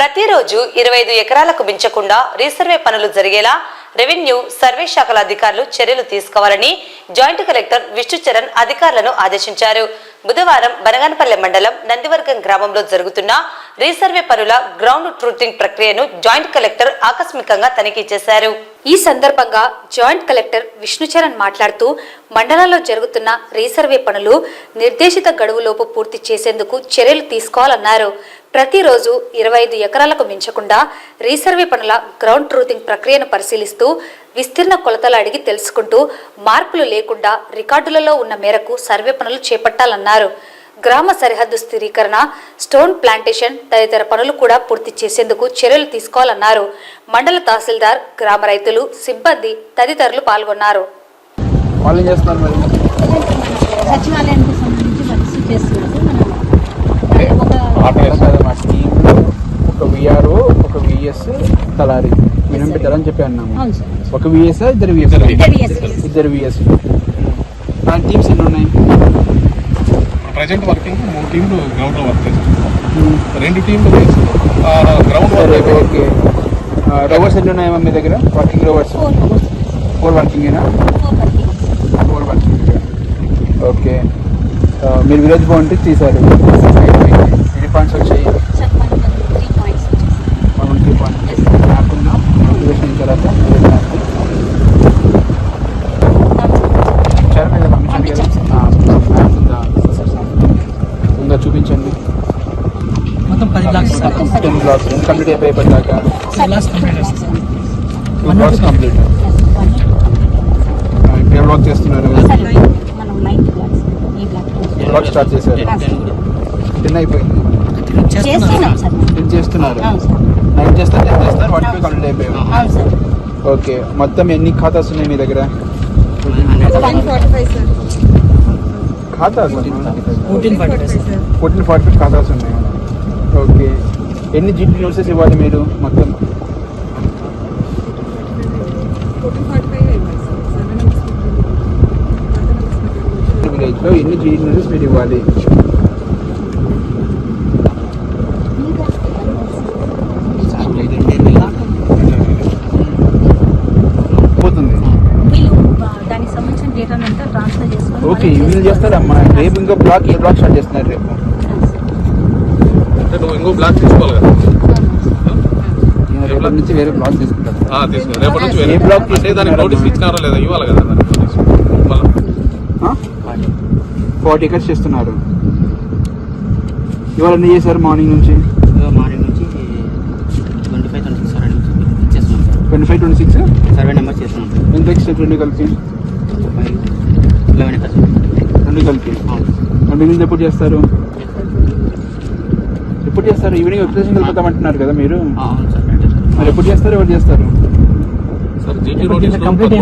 ప్రతిరోజు ఇరవై ఐదు ఎకరాలకు మించకుండా రీసర్వే పనులు జరిగేలా రెవెన్యూ సర్వే శాఖల అధికారులు చర్యలు తీసుకోవాలని జాయింట్ కలెక్టర్ విష్ణుచరణ్ అధికారులను ఆదేశించారు. బుధవారం బనగానపల్లె మండలం నందివర్గం గ్రామంలో జరుగుతున్న రీసర్వే పనుల గ్రౌండ్ ట్రూతింగ్ ప్రక్రియను జాయింట్ కలెక్టర్ ఆకస్మికంగా తనిఖీ చేశారు. ఈ సందర్భంగా జాయింట్ కలెక్టర్ విష్ణుచరణ్ మాట్లాడుతూ మండలంలో జరుగుతున్న రీసర్వే పనులు నిర్దేశిత గడువులోపు పూర్తి చేసేందుకు చర్యలు తీసుకోవాలన్నారు. ప్రతిరోజు ఇరవై ఐదు ఎకరాలకు మించకుండా రీసర్వే పనుల గ్రౌండ్ ట్రూతింగ్ ప్రక్రియను పరిశీలిస్తూ విస్తీర్ణ కొలతలు అడిగి తెలుసుకుంటూ మార్పులు లేకుండా రికార్డులలో ఉన్న మేరకు సర్వే పనులు చేపట్టాలన్నారు. గ్రామ సరిహద్దు స్థిరీకరణ స్టోన్ ప్లాంటేషన్ తదితర పనులు కూడా పూర్తి చేసేందుకు చర్యలు తీసుకోవాలన్నారు. మండల తహసీల్దార్ గ్రామ రైతులు సిబ్బంది తదితరులు పాల్గొన్నారు. సచివాలయానికి సంబంధించి చేస్తున్నారు. ఒక విఆర్ఓ విఎస్ తలారి. పెట్టాలని చెప్పి అన్నాము. ఒక విఎస్ ఇద్దరు విఎస్ ఇద్దరు విఎస్ టీమ్స్ ఎన్ని ఉన్నాయి? ప్రజెంట్ వర్కింగ్ మూడు టీంలు గ్రౌండ్లో వర్క్ చేస్తారు రెండు టీంలు గ్రౌండ్ వర్క్ ఓకే రోవర్స్ ఎన్ని ఉన్నాయమ్మా మీ దగ్గర? Working rovers four వర్కింగేనా four working four working okay మీరు విలేజ్ బౌండరీ తీశారు ఎన్ని పాయింట్స్ వచ్చాయి. చూపించండి. మొత్తం పది blocks sir ten blocks complete అయిపోయేదాకా లాస్ట్ కంప్లీట్ చేస్తాం. Two blocks complete. ఏ బ్లాక్ చేస్తున్నారు? బ్లాక్ స్టార్ట్ చేశారు? టెన్ అయిపోయింది. చేస్తున్నాం సార్. టెన్ చేస్తున్నారు. అవును సార్. నైన్ చేస్తారు టెన్ చేస్తారు వాటికి కంప్లీట్ ఓకే మొత్తం ఎన్ని ఖాతాస్ ఉన్నాయి మీ దగ్గర వన్ ఫార్టీ ఫైవ్ సార్ ఖాతాస్ ఫోర్టీన్ ఫార్టీ ఫోర్టీన్ ఫార్టీ ఖాతాస్ ఉన్నాయి. ఓకే. ఎన్ని జీటీ నోట్సెస్ ఇవ్వాలి మీరు మొత్తం? విలేజ్లో ఎన్ని జీటీ నోట్సెస్ మీరు ఇవ్వాలి? ఓకే వాళ్ళు చేస్తారమ్మా రేపు ఇంకో బ్లాక్ ఏ బ్లాక్ స్టార్ట్ చేస్తున్నారు రేపు? అంటే నువ్వు ఇంకో బ్లాక్ తీసుకోవాలి కదా. రేపటి నుంచి వేరే బ్లాక్ తీసుకుంటారు. ఆ, తీసుకో రేపటి నుంచి వేరే ఏ బ్లాక్. అంటే దానికి? నోటీస్ ఇచ్చినారో లేదా ఇవ్వాలి కదా దానికి ఫార్టీ ఎకర్స్ చేస్తున్నారు. ఇవాళ ఎన్ని చేశారు మార్నింగ్ నుంచి? మార్నింగ్ నుంచి twenty five twenty six twenty five twenty six? Survey number చేస్తున్నాం ఎంత ఎక్స్ట్రా రెండు కలిపి లెవెన్ ఎకర్స్ రెండు కలిపి. మిగిలింది ఎప్పుడు చేస్తారు? ఎప్పుడు చేస్తారు? ఈవినింగ్ ఎక్స్ప్రెషన్ వెళ్ళిపోతామంటున్నారు కదా మీరు. మరి ఎప్పుడు చేస్తారు? ఎవరు చేస్తారు? కంప్లీట్